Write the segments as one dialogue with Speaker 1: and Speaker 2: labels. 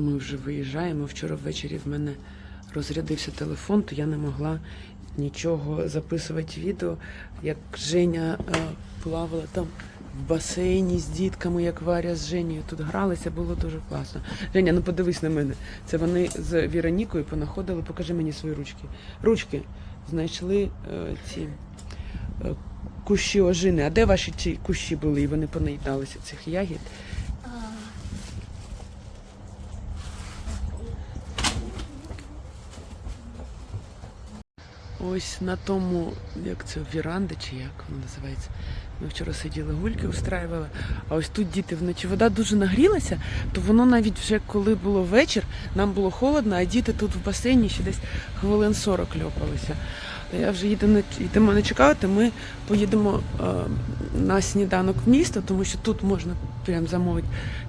Speaker 1: ми вже виїжджаємо. Вчора ввечері в мене розрядився телефон, то я не могла нічого записувати відео, як Женя е, плавала там в басейні з дітками, як Варя з Женєю тут гралися, було дуже класно. Женя, ну подивись на мене. Це вони з Віронікою понаходили, покажи мені свої ручки. Ручки знайшли е, ці е, кущі ожини. А де ваші ці кущі були? І вони понаїдалися цих ягід. Ось на тому, як це віранда, чи як воно називається. Ми вчора сиділи гульки, устраювали. А ось тут діти вночі вода дуже нагрілася, то воно навіть вже коли було вечір, нам було холодно, а діти тут в басейні ще десь хвилин 40 льопалися. Я вже їду не йдемо не чекати. Ми поїдемо е, на сніданок в місто, тому що тут можна прям замовити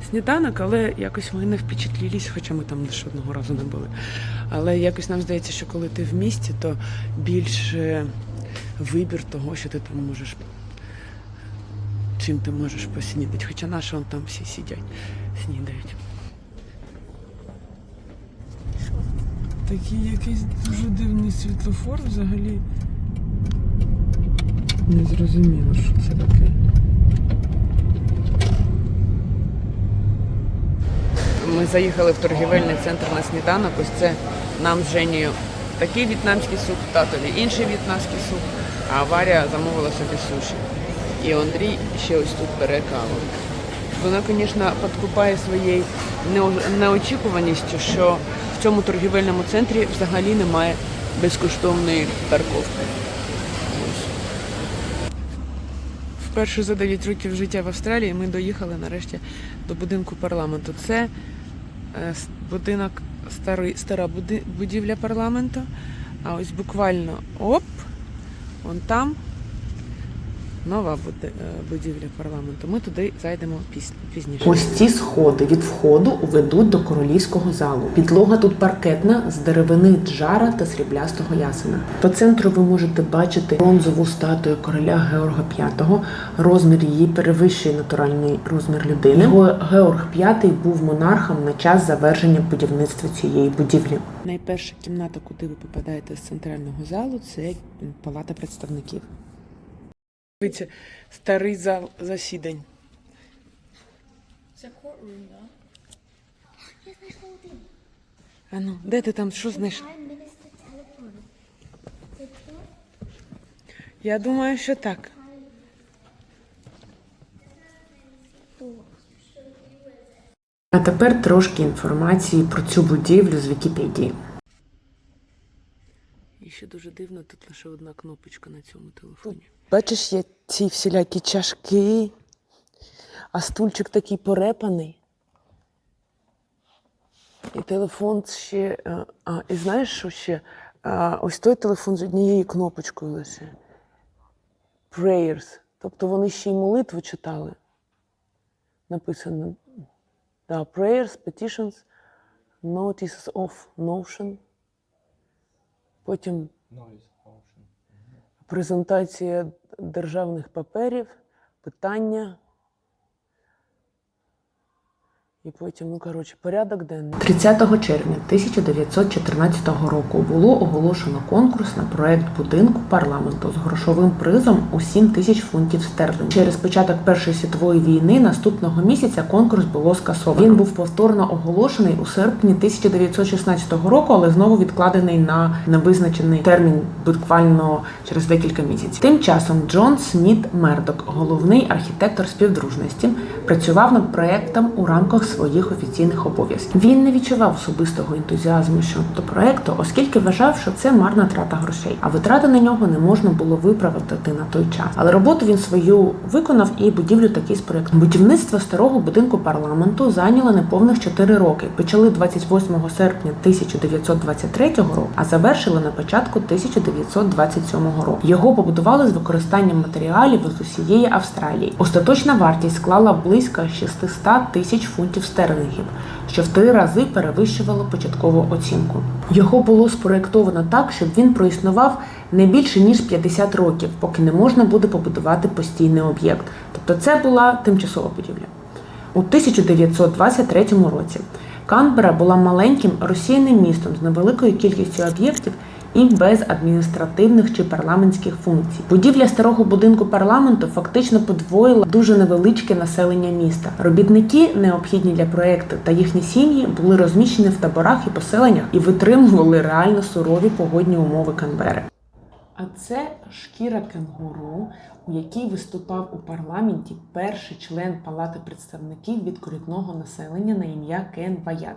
Speaker 1: сніданок, але якось ми не впечатлілись, хоча ми там лише одного разу не були. Але якось нам здається, що коли ти в місті, то більше вибір того, що ти там можеш. Чим ти можеш поснідати. Хоча наші вон там всі сидять, снідають. Такий якийсь дуже дивний світлофор взагалі. Не зрозуміло, що це таке. Ми заїхали в торгівельний центр на сніданок. Ось це нам з Женією такий в'єтнамський суп, татові інший в'єтнамський суп, а Варя замовила собі суші. І Андрій ще ось тут бере каву. Вона, звісно, підкупає своєю неочікуваністю, що в цьому торгівельному центрі взагалі немає безкоштовної парковки. Вперше за 9 років життя в Австралії ми доїхали нарешті до будинку парламенту. Це е, будинок, старий, стара будівля парламенту. А ось буквально оп, вон там нова е, будівля парламенту. Ми туди зайдемо пізніше.
Speaker 2: Ось ці сходи від входу ведуть до королівського залу. Підлога тут паркетна з деревини джара та сріблястого ясена. По центру ви можете бачити бронзову статую короля Георга V. Розмір її перевищує натуральний розмір людини. Його Георг V був монархом на час завершення будівництва цієї будівлі.
Speaker 1: Найперша кімната, куди ви попадаєте з центрального залу, це палата представників. Дивіться, старий зал засідань.
Speaker 3: A courtroom, though.
Speaker 4: Я знайшла один.
Speaker 1: А ну, де ти там що знайшла?
Speaker 4: Це?
Speaker 1: Я думаю, що так.
Speaker 2: А тепер трошки інформації про цю будівлю з Вікіпедії.
Speaker 1: І ще дуже дивно, тут лише одна кнопочка на цьому телефоні. Бачиш, є ці всілякі чашки, а стульчик такий порепаний. І телефон ще. е, А, і знаєш, що ще? А, ось той телефон з однією кнопочкою лише. Prayers. Тобто вони ще й молитву читали. Написано. Да, prayers, petitions, notices of notion. Потім презентація державних паперів, питання. І потім, ну коротше, порядок денний.
Speaker 2: 30 червня 1914 року було оголошено конкурс на проект будинку парламенту з грошовим призом у 7 тисяч фунтів стерлингів. Через початок Першої світової війни наступного місяця конкурс було скасовано. Він був повторно оголошений у серпні 1916 року, але знову відкладений на невизначений термін буквально через декілька місяців. Тим часом Джон Сміт Мердок, головний архітектор співдружності, працював над проектом у рамках своїх офіційних обов'язків. Він не відчував особистого ентузіазму щодо проекту, оскільки вважав, що це марна трата грошей, а витрати на нього не можна було виправдати на той час. Але роботу він свою виконав і будівлю таки спроєктував. Будівництво старого будинку парламенту зайняло неповних 4 роки. Почали 28 серпня 1923 року, а завершили на початку 1927 року. Його побудували з використанням матеріалів з усієї Австралії. Остаточна вартість склала близько 600 тисяч фунтів стерлингів, що в три рази перевищувало початкову оцінку. Його було спроєктовано так, щоб він проіснував не більше ніж 50 років, поки не можна буде побудувати постійний об'єкт. Тобто це була тимчасова будівля. У 1923 році Канбера була маленьким розсіяним містом з невеликою кількістю об'єктів і без адміністративних чи парламентських функцій. Будівля старого будинку парламенту фактично подвоїла дуже невеличке населення міста. Робітники, необхідні для проекту, та їхні сім'ї були розміщені в таборах і поселеннях і витримували реально сурові погодні умови Канбери. А це шкіра кенгуру, у якій виступав у парламенті перший член Палати представників від корінного населення на ім'я Кен Ваят.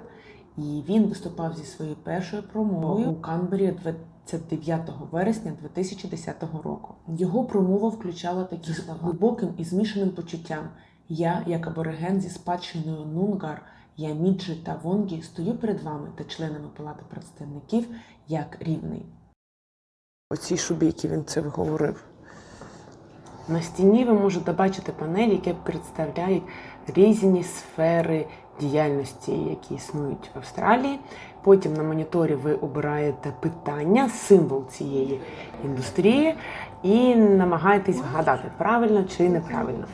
Speaker 2: І він виступав зі своєю першою промовою у Канбері 29 вересня 2010 року. Його промова включала такі слова глибоким і змішаним почуттям. Я, як абориген зі спадщиною Нунгар, Яміджі та Вонгі, стою перед вами та членами Палати представників як рівний.
Speaker 1: Оцій шубі, які він це говорив.
Speaker 2: На стіні ви можете бачити панелі, які представляють різні сфери діяльності, які існують в Австралії. Потім на моніторі ви обираєте питання, символ цієї індустрії, і намагаєтесь вгадати, правильно чи неправильно.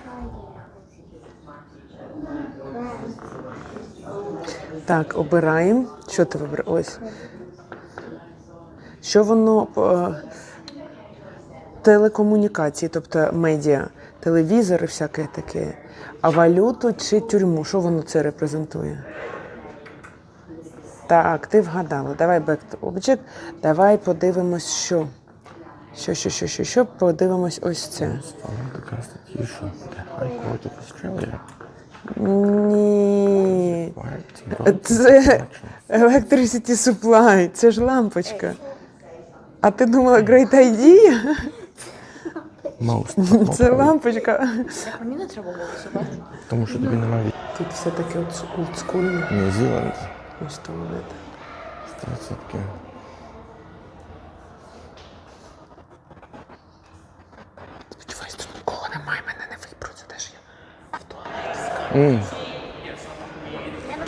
Speaker 1: Так, обираємо. Що ти вибираєш? Ось. Що воно е, телекомунікації, тобто медіа, телевізори, всяке таке. А валюту чи тюрму? Що воно це репрезентує? Так, ти вгадала. Давай back to object. Давай подивимось, що. Що, що, що, що, що, подивимось ось це. Ні. Це. Electricity Supply, це ж лампочка. А ти думала Great Idea?
Speaker 5: Not
Speaker 1: Це лампочка.
Speaker 3: Мені не треба голосувати.
Speaker 5: Тому що тобі немає від
Speaker 1: Тут все таке олдскульне.
Speaker 5: Нью Зіланд.
Speaker 1: Ось туалет.
Speaker 5: 100%.
Speaker 1: Сподіваюсь, тут нікого немає, мене не випруть, де ж я в туалеті.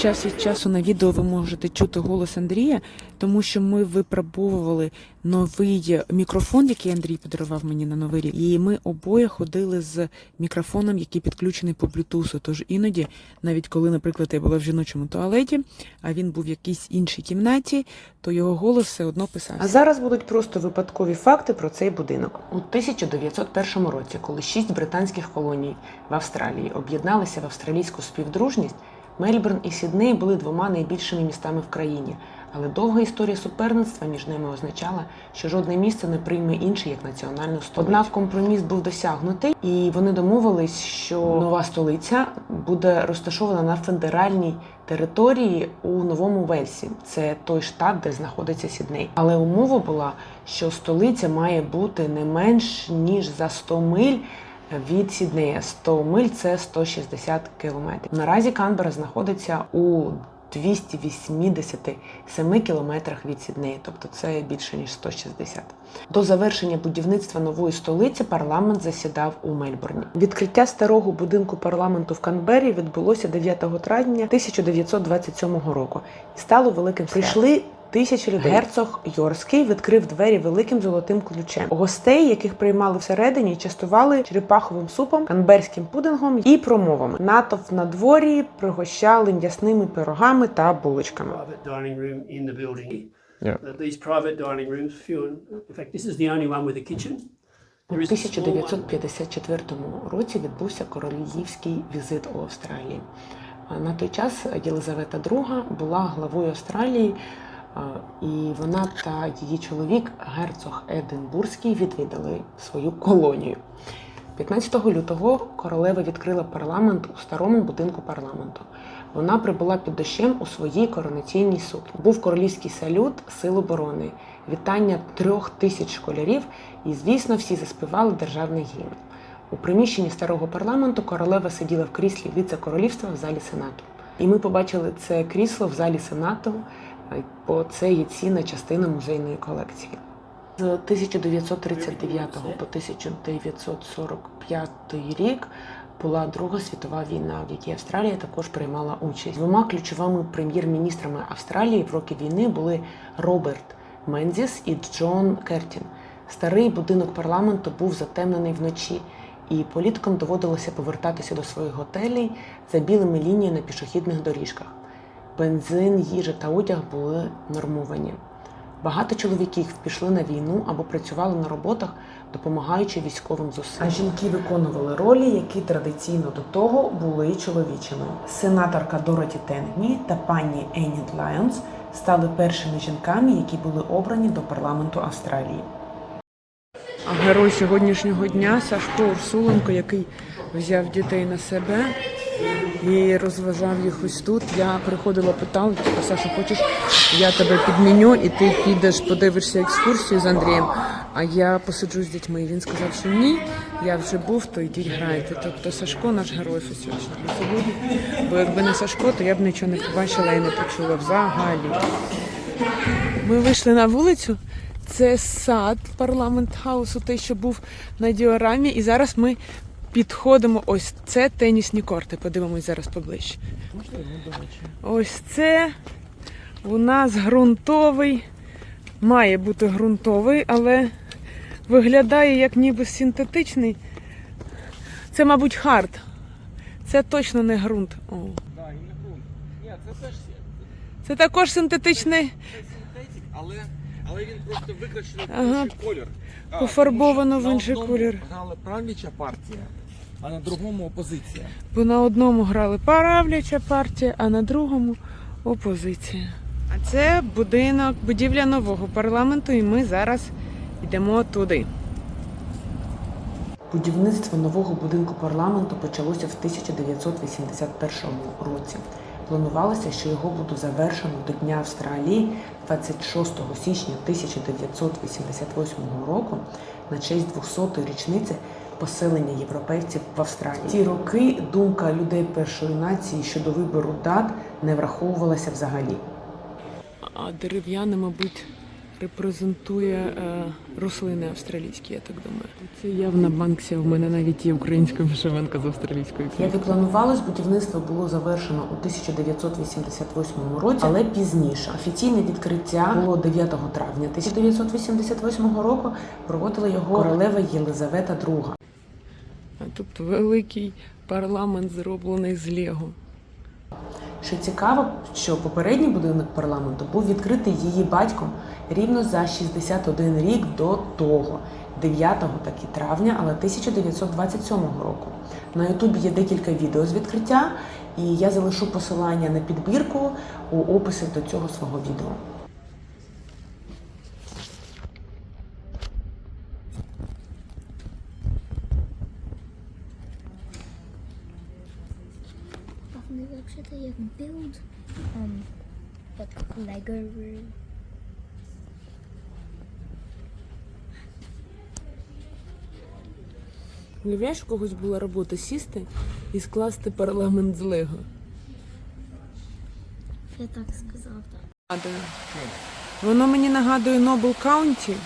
Speaker 1: Час від часу на відео ви можете чути голос Андрія, тому що ми випробовували новий мікрофон, який Андрій подарував мені на новий рік. І ми обоє ходили з мікрофоном, який підключений по блютусу. Тож іноді, навіть коли, наприклад, я була в жіночому туалеті, а він був в якійсь іншій кімнаті, то його голос все одно писався.
Speaker 2: А зараз будуть просто випадкові факти про цей будинок. У 1901 році, коли шість британських колоній в Австралії об'єдналися в австралійську співдружність, Мельбурн і Сідней були двома найбільшими містами в країні. Але довга історія суперництва між ними означала, що жодне місце не прийме інше як національну столицю. Однак компроміс був досягнутий, і вони домовились, що нова столиця буде розташована на федеральній території у Новому Вельсі. Це той штат, де знаходиться Сідней. Але умова була, що столиця має бути не менш ніж за 100 миль від Сіднея. 100 миль це 160 кілометрів. Наразі Канбера знаходиться у 287 кілометрах від Сіднея, тобто це більше ніж 160. До завершення будівництва нової столиці парламент засідав у Мельбурні. Відкриття старого будинку парламенту в Канбері відбулося 9 травня 1927 року і стало великим. Прийшли тисячі людей. Герцог Йорський відкрив двері великим золотим ключем. Гостей, яких приймали всередині, частували черепаховим супом, канберським пудингом і промовами. Натовп на дворі пригощали м'ясними пирогами та булочками.
Speaker 5: Yeah.
Speaker 6: These private dining rooms, few, in fact, this is the only one with a kitchen.
Speaker 2: У
Speaker 6: There is a small one.
Speaker 2: 1954 році відбувся королівський візит у Австралії. На той час Єлизавета II була главою Австралії, і вона та її чоловік, герцог Единбурзький, відвідали свою колонію. 15 лютого королева відкрила парламент у старому будинку парламенту. Вона прибула під дощем у своїй коронаційній сукні. Був королівський салют Сил оборони, вітання трьох тисяч школярів, і, звісно, всі заспівали державний гімн. У приміщенні старого парламенту королева сиділа в кріслі віце-королівства в залі Сенату. І ми побачили це крісло в залі Сенату, бо це є цінна частина музейної колекції. З 1939 по 1945 рік була Друга світова війна, в якій Австралія також приймала участь. Двома ключовими прем'єр-міністрами Австралії в роки війни були Роберт Мензіс і Джон Кертін. Старий будинок парламенту був затемнений вночі, і політикам доводилося повертатися до своїх готелей за білими лініями на пішохідних доріжках. Бензин, їжа та одяг були нормовані. Багато чоловіків пішли на війну або працювали на роботах, допомагаючи військовим зусиллям. А жінки виконували ролі, які традиційно до того були чоловічими. Сенаторка Дороті Тенгні та пані Еніт Лайонс стали першими жінками, які були обрані до парламенту Австралії.
Speaker 1: А герой сьогоднішнього дня Сашко Урсуленко, який взяв дітей на себе і розважав їх ось тут. Я приходила, питала, типу, хочеш, я тебе підміню, і ти підеш, подивишся екскурсію з Андрієм. А я посиджу з дітьми. Він сказав, що ні, я вже був, то йдіть грайте. Тобто Сашко наш герой сьогодні. Бо якби не Сашко, то я б нічого не побачила і не почула взагалі. Ми вийшли на вулицю. Це сад парламент хаусу, той, що був на діорамі. І зараз ми підходимо. Ось це тенісні корти. Подивимось зараз поближче. Ось це у нас ґрунтовий. Має бути ґрунтовий, але виглядає як ніби синтетичний. Це, мабуть, хард. Це точно не ґрунт. О.
Speaker 5: Це
Speaker 1: також синтетичний.
Speaker 5: але, але він просто викрашений в інший колір.
Speaker 1: Пофарбовано в інший колір.
Speaker 5: Грала правляча партія, а на другому опозиція.
Speaker 1: Бо на одному грали правляча партія, а на другому опозиція. А це будинок, будівля нового парламенту, і ми зараз йдемо туди.
Speaker 2: Будівництво нового будинку парламенту почалося в 1981 році. Планувалося, що його буде завершено до Дня Австралії 26 січня 1988 року на честь 200-ї річниці поселення європейців в Австралії. Ті роки думка людей першої нації щодо вибору дат не враховувалася взагалі.
Speaker 1: А дерев'яне, мабуть, репрезентує е, рослини австралійські, я так думаю. Це явна банксія. У мене навіть є українська вишиванка з австралійської
Speaker 2: Як і планувалось, будівництво було завершено у 1988 році, але пізніше. Офіційне відкриття було 9 травня 1988 року. Проводила його королева Єлизавета II.
Speaker 1: Тут великий парламент зроблений з Лего.
Speaker 2: Що цікаво, що попередній будинок парламенту був відкритий її батьком рівно за 61 рік до того, 9 таки травня, але 1927 року. На Ютубі є декілька відео з відкриття, і я залишу посилання на підбірку у описі до цього свого відео.
Speaker 4: Вони взагалі як build, um, як Lego room.
Speaker 1: Уявляєш, у когось була робота сісти і скласти парламент з Лего.
Speaker 4: Я так сказав, так.
Speaker 1: Нагадує. Воно мені нагадує Нобл Каунті,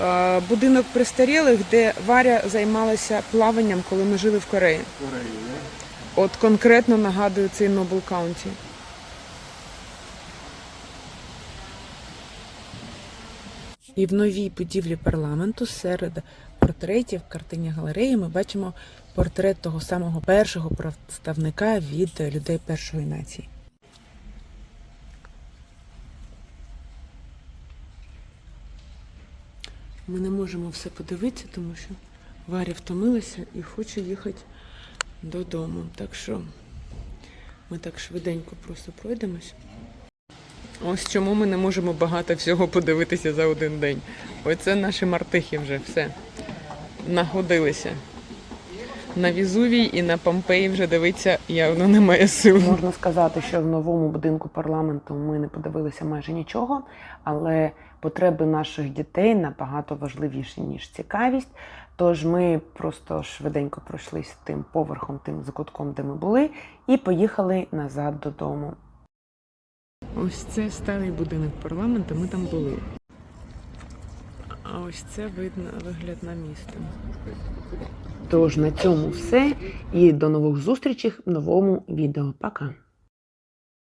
Speaker 1: е, будинок престарілих, де Варя займалася плаванням, коли ми жили в Кореї. От конкретно нагадує цей Нобл Каунті. І в новій будівлі парламенту серед портретів картині галереї ми бачимо портрет того самого першого представника від людей першої нації. Ми не можемо все подивитися, тому що Варя втомилася і хоче їхати додому. Так що ми так швиденько просто пройдемось. Ось чому ми не можемо багато всього подивитися за один день. Оце наші мартихи вже все нагодилися. На Візувій і на Помпеї вже дивитися явно немає сил.
Speaker 2: Можна сказати, що в новому будинку парламенту ми не подивилися майже нічого, але потреби наших дітей набагато важливіші, ніж цікавість. Тож ми просто швиденько пройшлись тим поверхом, тим закутком, де ми були, і поїхали назад додому.
Speaker 1: Ось це старий будинок парламенту, ми там були. А ось це видно вигляд на місто.
Speaker 2: Тож на цьому все і до нових зустрічей в новому відео. Пока!